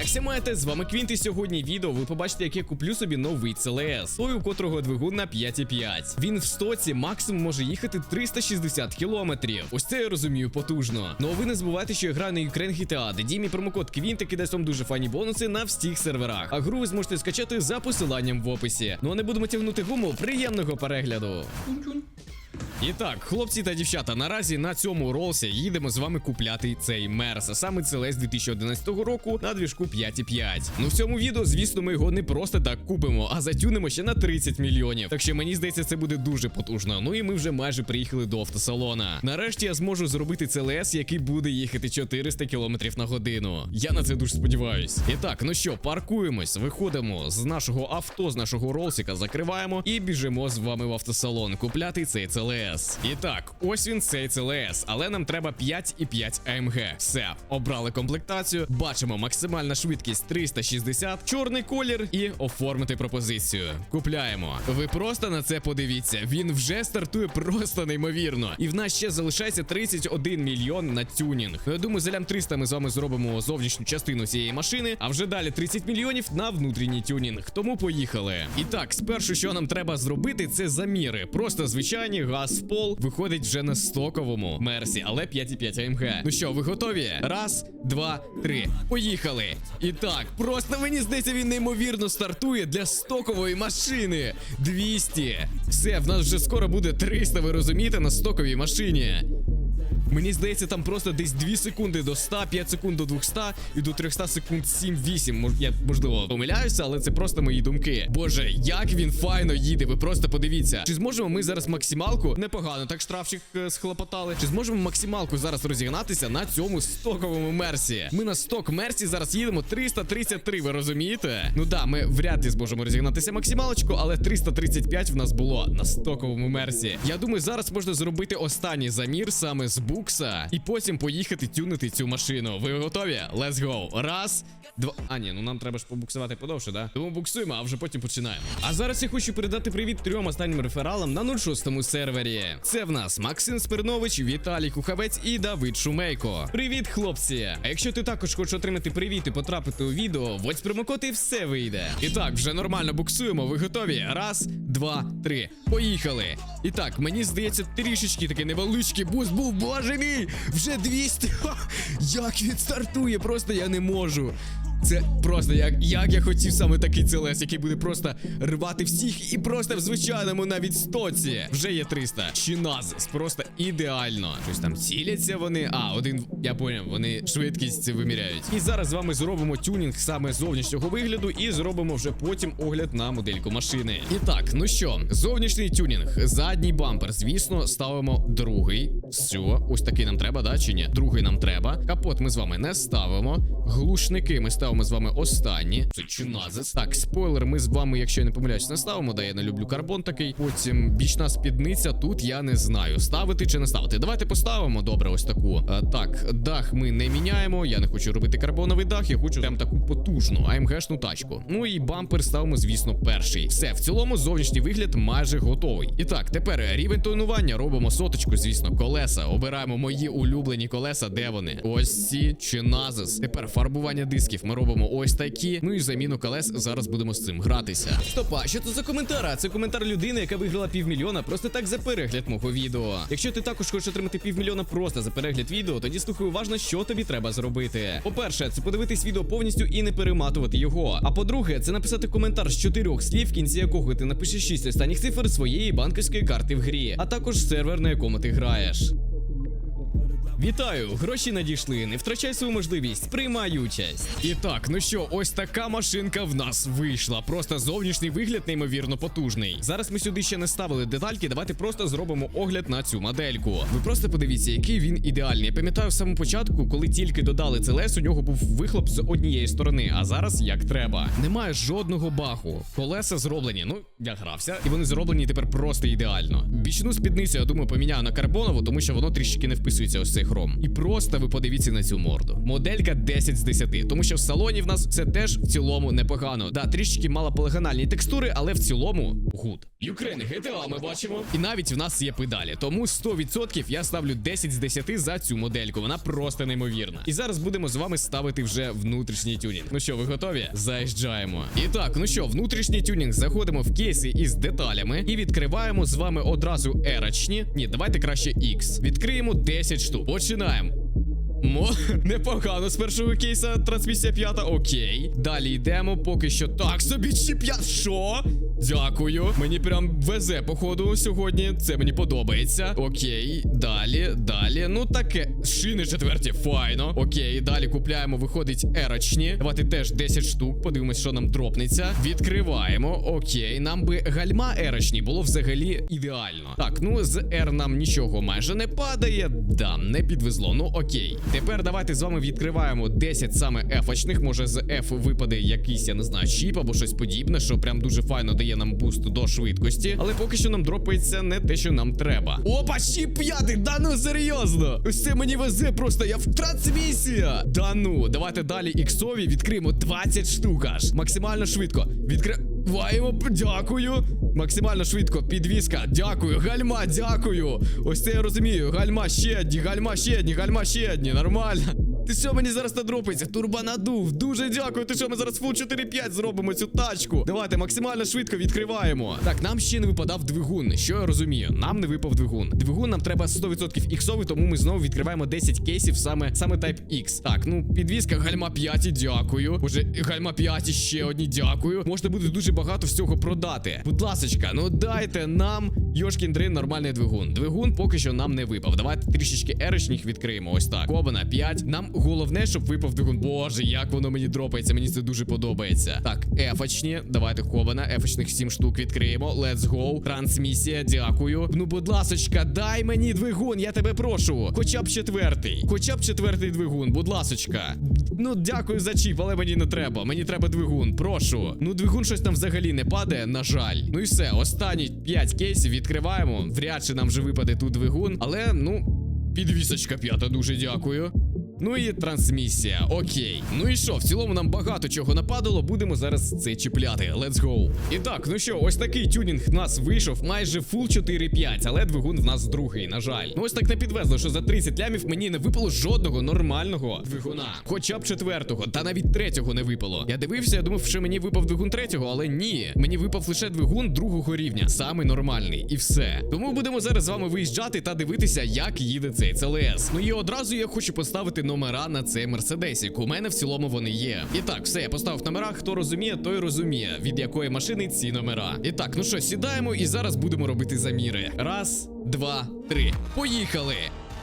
Як все маєте, з вами Квінт, і сьогодні відео ви побачите, як я куплю собі новий CLS, той, у котрого двигун на 5,5. Він в стоці максимум може їхати 360 кілометрів. Ось це я розумію потужно. Ну а ви не забувайте, що я граю на Ukraine GTA, де діє мій промокод Квінт, який дасть вам дуже фані бонуси на всіх серверах. А гру ви зможете скачати за посиланням в описі. Ну а не будемо тягнути гуму, приємного перегляду. І так, хлопці та дівчата, наразі на цьому ролсі їдемо з вами купляти цей мерс, а саме CLS 2011 року на двіжку 5,5. Ну в цьому відео, звісно, ми його не просто так купимо, а затюнемо ще на 30 мільйонів. Так що мені здається, це буде дуже потужно. Ну і ми вже майже приїхали до автосалона. Нарешті я зможу зробити CLS, який буде їхати 400 км на годину. Я на це дуже сподіваюсь. І так, ну що, паркуємось, виходимо з нашого авто, з нашого ролсика, закриваємо і біжимо з вами в автосалон купляти цей CLS. І так, ось він цей CLS, але нам треба 5,5 AMG. Все, обрали комплектацію, бачимо максимальна швидкість 360, чорний колір і оформити пропозицію. Купляємо. Ви просто на це подивіться. Він вже стартує просто неймовірно. І в нас ще залишається 31 мільйон на тюнінг. Я думаю, за лям 300 ми з вами зробимо зовнішню частину цієї машини, а вже далі 30 мільйонів на внутрішній тюнінг. Тому поїхали. І так, спершу, що нам треба зробити, це заміри. Просто звичайні газ пол виходить вже на стоковому мерсі, але 5,5 АМГ. Ну що, ви готові? Раз, два, три. Поїхали. І так, просто мені здається, він неймовірно стартує для стокової машини. 200. Все, в нас вже скоро буде 300, ви розумієте, на стоковій машині. Мені здається, там просто десь 2 секунди до 100, 5 секунд до 200 і до 300 секунд 7-8. Мож, я можливо помиляюся, але це просто мої думки. Боже, як він файно їде, ви просто подивіться. Чи зможемо ми зараз максималку? Непогано, так штрафчик е, схлопотали. Чи зможемо максималку зараз розігнатися на цьому стоковому мерсі? Ми на сток мерсі зараз їдемо 333, ви розумієте? Ну да, ми вряд ли зможемо розігнатися максималочку, але 335 в нас було на стоковому мерсі. Я думаю, зараз можна зробити останній замір саме з букса, і потім поїхати тюнити цю машину. Ви готові? Let's go. Раз, два. А, ні, ну нам треба ж побуксувати подовше, да? Тому буксуємо, а вже потім починаємо. А зараз я хочу передати привіт трьом останнім рефералам на 06-му сервері. Це в нас Максим Спирнович, Віталій Кухавець і Давид Шумейко. Привіт, хлопці! А якщо ти також хочеш отримати привіт і потрапити у відео, вводь промокод і все вийде. І так, вже нормально буксуємо. Ви готові? Раз, два, три. Поїхали. І так, мені здається, трішечки такий невеличкий буст був. Боже мій! Вже 200! Як він стартує? Просто я не можу. Це просто як, як я хотів саме такий CLS, який буде просто рвати всіх і просто в звичайному навіть стоці. Вже є 300. Чиназис, просто ідеально. Щось там ціляться вони. А, один, я поняв, вони швидкість виміряють. І зараз з вами зробимо тюнінг саме зовнішнього вигляду і зробимо вже потім огляд на модельку машини. І так, ну що, зовнішній тюнінг, задній бампер, звісно, ставимо другий. Все, ось такий нам треба, да, чи ні? Другий нам треба. Капот ми з вами не ставимо. Глушники ми ставимо з вами останні. Це чиназис. Так, спойлер, ми з вами, якщо я не помиляюсь, не ставимо, да я не люблю карбон такий. Потім бічна спідниця. Тут я не знаю, ставити чи не ставити. Давайте поставимо добре, ось таку. А, так, дах ми не міняємо. Я не хочу робити карбоновий дах, я хочу прям таку потужну АМГшну тачку. Ну і бампер ставимо, звісно, перший. Все, в цілому зовнішній вигляд майже готовий. І так, тепер рівень тонування робимо соточку, звісно, колеса. Обираємо мої улюблені колеса, де вони? Ось ці чиназис. Тепер фарбування дисків ми робимо ось такі. Ну і заміну колес зараз будемо з цим гратися. Стопа, що це за коментар? Це коментар людини, яка виграла півмільйона просто так за перегляд мого відео. Якщо ти також хочеш отримати півмільйона просто за перегляд відео, тоді слухай уважно, що тобі треба зробити. По-перше, це подивитись відео повністю і не перематувати його. А по-друге, це написати коментар з чотирьох слів, в кінці якого ти напишеш шість останніх цифр своєї банківської карти в грі, а також сервер, на якому ти граєш. Вітаю! Гроші надійшли. Не втрачай свою можливість, приймай участь. І так, ну що, ось така машинка в нас вийшла. Просто зовнішній вигляд неймовірно потужний. Зараз ми сюди ще не ставили детальки. Давайте просто зробимо огляд на цю модельку. Ви просто подивіться, який він ідеальний. Я пам'ятаю в самому початку, коли тільки додали CLS, у нього був вихлоп з однієї сторони, а зараз як треба. Немає жодного баху. Колеса зроблені. Ну, я грався, і вони зроблені тепер просто ідеально. Бічну спідницю, я думаю, поміняю на карбонову, тому що воно трішки не вписується ось цей хром. І просто ви подивіться на цю морду. Моделька 10 з 10, тому що в салоні в нас це теж в цілому непогано. Да, трішки малополигональні текстури, але в цілому гуд. Ukraine GTA ми бачимо. І навіть в нас є педалі. Тому 100% я ставлю 10 з 10 за цю модельку. Вона просто неймовірна. І зараз будемо з вами ставити вже внутрішній тюнінг. Ну що, ви готові? Заїжджаємо. І так, ну що, внутрішній тюнінг. Заходимо в кейси із деталями і відкриваємо з вами одразу ерачні. Ні, давайте краще X. Відкриємо 10 штук. Починаємо. Мо, непогано з першого кейса трансмісія п'ята. Окей. Далі йдемо. Поки що так собі чи п'ят. Що? Дякую. Мені прям везе, походу, сьогодні. Це мені подобається. Окей. Далі, далі. Ну таке. Шини четверті. Файно. Окей. Далі купляємо, виходить ерочні. Давайте теж 10 штук. Подивимось, що нам дропнеться. Відкриваємо. Окей. Нам би гальма ерочні було взагалі ідеально. Так, ну з R нам нічого майже не падає. Да, не підвезло. Ну окей. Тепер давайте з вами відкриваємо 10 саме ефочних. Може з F випаде якийсь, я не знаю, чіп або щось подібне, що прям дуже файно дає нам буст до швидкості. Але поки що нам дропається не те, що нам треба. Опа, чіп п'ятий! Да ну серйозно! Ось мені везе просто, я в трансмісія! Да ну, давайте далі іксові відкриємо 20 штук аж. Максимально швидко. Відкриваємо, дякую. Максимально швидко, підвіска, дякую, гальма, дякую. Ось це я розумію. Гальма ще одні, гальма ще одні, гальма ще одні, нормально. Ти що мені зараз надропиться? Турбонадув. Дуже дякую. Ти що ми зараз фул 4-5 зробимо цю тачку? Давайте максимально швидко відкриваємо. Так, нам ще не випадав двигун. Що я розумію? Нам не випав двигун. Двигун нам треба 100% іксовий, тому ми знову відкриваємо 10 кейсів саме саме Type X. Так, ну підвіска гальма 5, дякую. Боже, гальма 5 ще одні, дякую. Можна буде дуже багато всього продати. Будь ласочка, ну дайте нам Йошкін Дрин нормальний двигун. Двигун поки що нам не випав. Давайте трішечки еричних відкриємо. Ось так. Кобана 5. Нам головне, щоб випав двигун. Боже, як воно мені дропається. Мені це дуже подобається. Так, ефочні. Давайте Кобана. Ефочних 7 штук відкриємо. Let's go. Трансмісія, дякую. Ну, будь ласочка, дай мені двигун, я тебе прошу. Хоча б четвертий. Хоча б четвертий двигун, будь ласочка. Ну, дякую за чіп, але мені не треба. Мені треба двигун. Прошу. Ну, двигун щось там взагалі не падає, на жаль. Ну і все, останні 5 кейсів відкриваємо. Вряд чи нам вже випаде тут двигун. Але, ну, підвісочка п'ята, дуже дякую. Ну і трансмісія, окей. Ну і що, в цілому нам багато чого нападало, будемо зараз це чіпляти. Let's go. І так, ну що, ось такий тюнінг в нас вийшов майже фул 4.5, але двигун в нас другий, на жаль. Ну ось так не підвезло, що за 30 лямів мені не випало жодного нормального двигуна. Хоча б четвертого, та навіть третього не випало. Я дивився, я думав, що мені випав двигун третього, але ні. Мені випав лише двигун другого рівня, самий нормальний, і все. Тому будемо зараз з вами виїжджати та дивитися, як їде цей CLS. Ну і одразу я хочу поставити номера на цей мерседесік. У мене в цілому вони є. І так, все, я поставив номера. Хто розуміє, той розуміє, від якої машини ці номера. І так, ну що, сідаємо і зараз будемо робити заміри. Раз, два, три. Поїхали!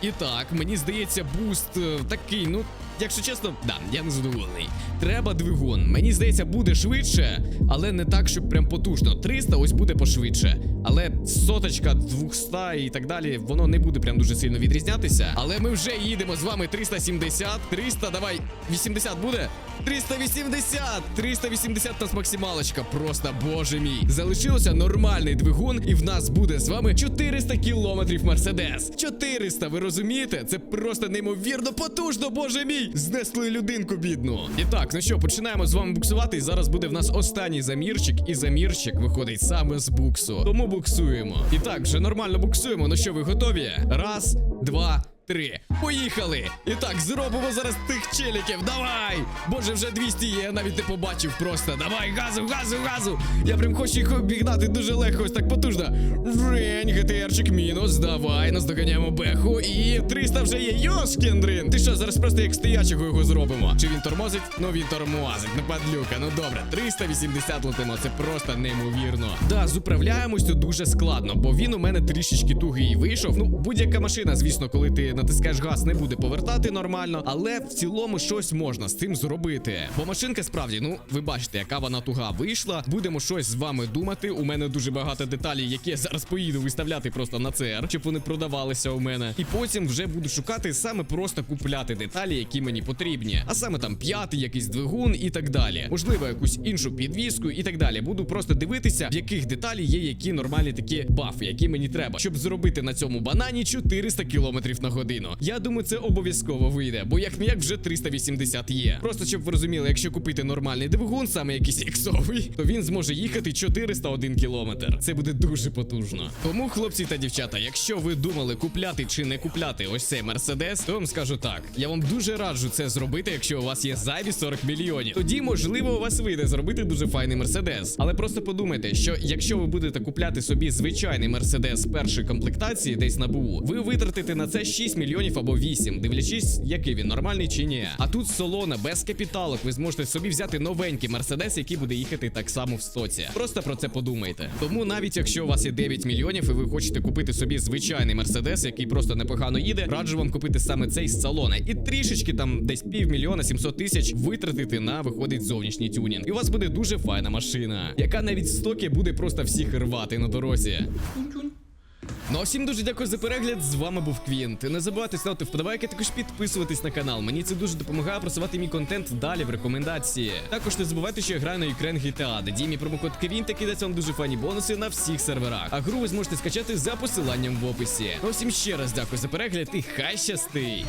І так, мені здається, буст е, такий, ну. Якщо чесно, да, я не задоволений. Треба двигун. Мені здається, буде швидше, але не так, щоб прям потужно. 300 ось буде пошвидше. Але соточка, 200 і так далі, воно не буде прям дуже сильно відрізнятися. Але ми вже їдемо з вами 370. 300, давай, 80 буде? 380! 380 у нас максималочка. Просто боже мій. Залишилося нормальний двигун, і в нас буде з вами 400 кілометрів Мерседес. 400, ви розумієте? Це просто неймовірно потужно, боже мій. Знесли людинку бідну. І так, ну що, починаємо з вами буксувати. І зараз буде в нас останній замірчик, і замірчик виходить саме з буксу. Тому буксуємо. І так, вже нормально буксуємо. Ну що, ви готові? Раз, два. Три. Поїхали! І так, зробимо зараз тих челіків. Давай! Боже, вже 200 є, я навіть не побачив просто. Давай, газу, газу, газу! Я прям хочу їх обігнати дуже легко, ось так потужно. Врень, ГТРчик мінус. Давай, наздоганяємо беху. І 300 вже є. Йошкіндрин! Ти що, зараз просто як стоячого його зробимо? Чи він тормозить? Ну він тормозить. Ну падлюка, ну добре. 380 летимо, це просто неймовірно. Да, з управляємостю дуже складно, бо він у мене трішечки тугий вийшов. Ну, будь-яка машина, звісно, коли ти натискаєш газ, не буде повертати нормально, але в цілому щось можна з цим зробити. Бо машинка справді, ну ви бачите, яка вона туга вийшла. Будемо щось з вами думати. У мене дуже багато деталей, які я зараз поїду виставляти просто на CR, щоб вони продавалися у мене. І потім вже буду шукати саме просто купляти деталі, які мені потрібні. А саме там п'ятий якийсь двигун і так далі. Можливо, якусь іншу підвіску і так далі. Буду просто дивитися, в яких деталі є які нормальні такі бафи, які мені треба, щоб зробити на цьому банані 400 км на годину. Годину. Я думаю, це обов'язково вийде, бо як не вже 380 є. Просто щоб ви розуміли, якщо купити нормальний двигун, саме якийсь іксовий, то він зможе їхати 401 кілометр. Це буде дуже потужно. Тому, хлопці та дівчата, якщо ви думали купляти чи не купляти ось цей мерседес, то вам скажу так: я вам дуже раджу це зробити, якщо у вас є зайві 40 мільйонів. Тоді, можливо, у вас вийде зробити дуже файний мерседес. Але просто подумайте, що якщо ви будете купляти собі звичайний мерседес першої комплектації, десь на БУ, ви витратите на це 6 мільйонів або 8, дивлячись, який він нормальний чи ні. А тут солона без капіталок, ви зможете собі взяти новенький мерседес, який буде їхати так само в стоці. Просто про це подумайте. Тому навіть якщо у вас є 9 мільйонів і ви хочете купити собі звичайний мерседес, який просто непогано їде, раджу вам купити саме цей з салона і трішечки там десь півмільйона 700 тисяч витратити на виходить зовнішній тюнінг. І у вас буде дуже файна машина, яка навіть в стокі буде просто всіх рвати на дорозі. Ну а всім дуже дякую за перегляд. З вами був Квінт. Не забувайте ставити вподобайки, також підписуватись на канал. Мені це дуже допомагає просувати мій контент далі в рекомендації. Також не забувайте, що я граю на Ukraine GTA, де дій мій промокод Квінт, який дасть вам дуже файні бонуси на всіх серверах. А гру ви зможете скачати за посиланням в описі. Ну всім ще раз дякую за перегляд і хай щастить!